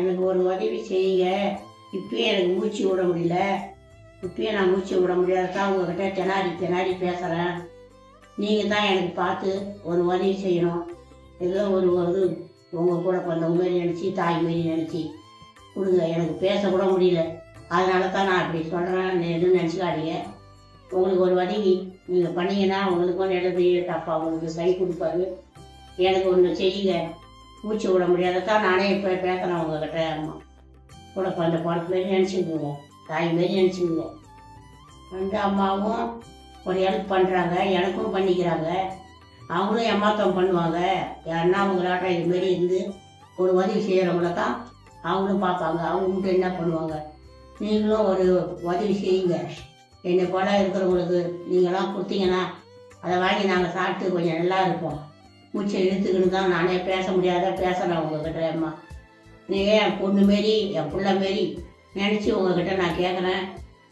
எனக்கு ஒரு உதவி செய்யுங்க. இப்பயே எனக்கு மூச்சு விட முடியல. இப்பயே நான் மூச்சு விட முடியாதான் உங்ககிட்ட திணாடி திணாடி பேசுகிறேன் நீங்கள் தான் எனக்கு பார்த்து ஒரு உதவி செய்யணும். ஏதோ ஒரு ஒரு உங்கள் கூட கொஞ்சம் மாரி நினச்சி தாய் மாரி நினச்சி கொடுங்க. எனக்கு பேச கூட முடியல. அதனால தான் நான் அப்படி சொல்கிறேன் எதுவும் நினச்சிக்காதீங்க. உங்களுக்கு ஒரு உதவி நீங்கள் பண்ணீங்கன்னா உங்களுக்கும் எழுதி அப்பா உங்களுக்கு கை கொடுப்பாரு. எனக்கு ஒன்று செய்யுங்க. மூச்சு விட முடியாததான் நானே இப்போ பேசுகிறேன் உங்ககிட்ட. அம்மா கூட அந்த படத்துலேயும் மாரி தாய் மாரி நினச்சிக்கோங்க ரெண்டு அம்மாவும் ஒரு ஹெல்ப் பண்ணுறாங்க எனக்கும் பண்ணிக்கிறாங்க. அவங்களும் ஏமாத்தம் பண்ணுவாங்க. யாருன்னா அவங்களாட்ட இதுமாரி இருந்து ஒரு உதவி செய்கிறவங்கள தான் அவங்களும் பார்ப்பாங்க. அவங்க மட்டும் என்ன பண்ணுவாங்க? நீங்களும் ஒரு உதவி செய்யுங்க. என்னை போல இருக்கிறவங்களுக்கு நீங்களாம் கொடுத்தீங்கன்னா அதை வாங்கி நாங்கள் சாப்பிட்டு கொஞ்சம் நல்லா இருப்போம். மூச்சை இழுத்துக்கிட்டு தான் நானே பேச முடியாத பேசுகிறேன் உங்ககிட்ட அம்மா. நீங்கள் என் பொண்ணு மாரி என் பிள்ளை மாரி நினச்சி உங்ககிட்ட நான் கேட்குறேன்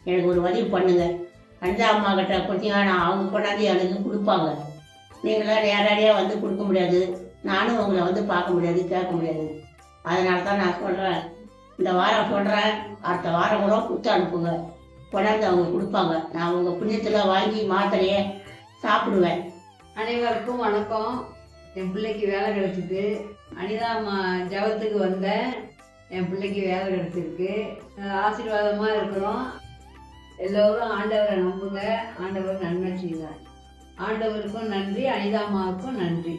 எனக்கு ஒரு உதவி பண்ணுங்க. அந்த அம்மா கிட்ட கொடுத்தீங்கன்னா நான் அவங்க கொண்டாந்து எனக்கு கொடுப்பாங்க. நீங்களாம் நேரடியாக வந்து கொடுக்க முடியாது. நானும் உங்களை வந்து பார்க்க முடியாது கேட்க முடியாது. அதனால தான் நான் சொல்கிறேன் இந்த வாரம் சொல்கிறேன் அடுத்த வாரம் கூட கொடுத்து அனுப்புங்க. கொண்டாந்து அவங்க கொடுப்பாங்க. நான் உங்கள் புண்ணியத்தில் வாங்கி மாத்திரையே சாப்பிடுவேன். அனைவருக்கும் வணக்கம். என் பிள்ளைக்கு வேலை கிடச்சிது அனிதா அம்மா ஜபத்துக்கு வந்தேன் என் பிள்ளைக்கு வேலை கிடச்சிருக்கு. ஆசீர்வாதமாக இருக்கிறோம். எல்லோரும் ஆண்டவரை நம்புங்க. ஆண்டவர் நன்மை செய்வார். ஆண்டவருக்கும் நன்றி அனிதாமாவுக்கும் நன்றி.